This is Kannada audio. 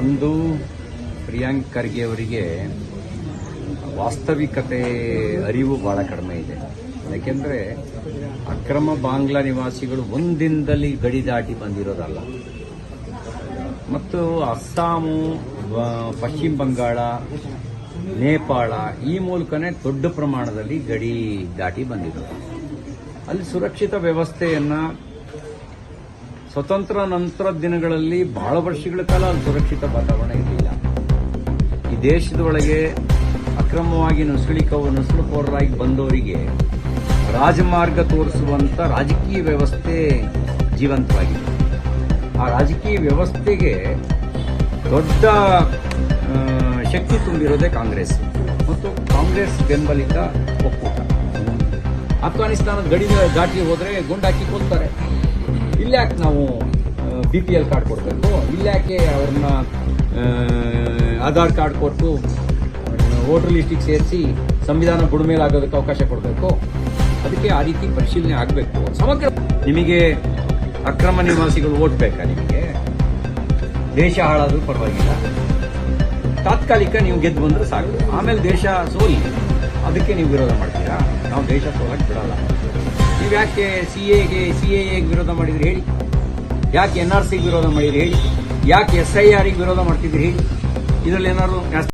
ಒಂದು ಪ್ರಿಯಾಂಕ್ ಖರ್ಗೆ ಅವರಿಗೆ ವಾಸ್ತವಿಕತೆ ಅರಿವು ಬಹಳ ಕಡಿಮೆ ಇದೆ. ಯಾಕೆಂದರೆ ಅಕ್ರಮ ಬಾಂಗ್ಲಾ ನಿವಾಸಿಗಳು ಒಂದಿನದಲ್ಲಿ ಗಡಿ ದಾಟಿ ಬಂದಿರೋದಲ್ಲ. ಮತ್ತು ಅಸ್ಸಾಮು ಪಶ್ಚಿಮ ಬಂಗಾಳ, ನೇಪಾಳ ಈ ಮೂಲಕನೇ ದೊಡ್ಡ ಪ್ರಮಾಣದಲ್ಲಿ ಗಡಿ ದಾಟಿ ಬಂದಿರೋದು. ಅಲ್ಲಿ ಸುರಕ್ಷಿತ ವ್ಯವಸ್ಥೆಯನ್ನ ಸ್ವತಂತ್ರ ನಂತರ ದಿನಗಳಲ್ಲಿ ಬಹಳ ವರ್ಷಗಳ ಕಾಲ ಅಲ್ಲಿ ಸುರಕ್ಷಿತ ವಾತಾವರಣ ಇರಲಿಲ್ಲ. ಈ ದೇಶದ ಒಳಗೆ ಅಕ್ರಮವಾಗಿ ನುಸುಳಿಕ ನುಸುಳುಕೋರರಾಗಿ ಬಂದವರಿಗೆ ರಾಜಮಾರ್ಗ ತೋರಿಸುವಂತ ರಾಜಕೀಯ ವ್ಯವಸ್ಥೆ ಜೀವಂತವಾಗಿದೆ. ಆ ರಾಜಕೀಯ ವ್ಯವಸ್ಥೆಗೆ ದೊಡ್ಡ ಶಕ್ತಿ ತುಂಬಿರೋದೇ ಕಾಂಗ್ರೆಸ್ ಮತ್ತು ಕಾಂಗ್ರೆಸ್ ಬೆಂಬಲಿತ ಒಕ್ಕೂಟ. ಅಫ್ಘಾನಿಸ್ತಾನದ ಗಡಿ ದಾಟಿ ಹೋದರೆ ಗುಂಡಾಕಿ ಕೊಲ್ತಾರೆ ಇಲ್ಯಾಕೆ ನಾವು ಬಿ ಪಿ ಎಲ್ ಕಾರ್ಡ್ ಕೊಡಬೇಕು? ಇಲ್ಯಾಕೆ ಅವ್ರನ್ನ ಆಧಾರ್ ಕಾರ್ಡ್ ಕೊಟ್ಟು ವೋಟರ್ ಲಿಸ್ಟಿಗೆ ಸೇರಿಸಿ ಸಂವಿಧಾನ ಬುಡಮೇಲೆ ಆಗೋದಕ್ಕೆ ಅವಕಾಶ ಕೊಡಬೇಕು? ಅದಕ್ಕೆ ಆ ರೀತಿ ಪರಿಶೀಲನೆ ಆಗಬೇಕು. ಸಮಗ್ರ ನಿಮಗೆ ಅಕ್ರಮ ನಿವಾಸಿಗಳು ಓಟ್ ಬೇಕಾ ನಿಮಗೆ? ದೇಶ ಹಾಳಾದರೂ ಪರವಾಗಿಲ್ಲ. ತಾತ್ಕಾಲಿಕ ನೀವು ಗೆದ್ದು ಬಂದರೆ ಸಾಕು. ಆಮೇಲೆ ದೇಶ ಸೋಲಿ. ಅದಕ್ಕೆ ನೀವು ವಿರೋಧ ಮಾಡ್ತೀರಾ? ನಾವು ದೇಶ ಸೋಲಕ್ಕೆ ಬಿಡಲ್ಲ. ನೀವು ಯಾಕೆ ಸಿ ಎಗೆ ಸಿ ಎಗೆ ವಿರೋಧ ಮಾಡಿದ್ರಿ ಹೇಳಿ? ಯಾಕೆ ಎನ್ ಆರ್ ಸಿಗೆ ವಿರೋಧ ಮಾಡಿದ್ರಿ ಹೇಳಿ? ಯಾಕೆ ಎಸ್ ಐ ಆರ್ ವಿರೋಧ ಮಾಡ್ತಿದ್ರಿ ಹೇಳಿ? ಇದರಲ್ಲಿ ಏನಾದ್ರು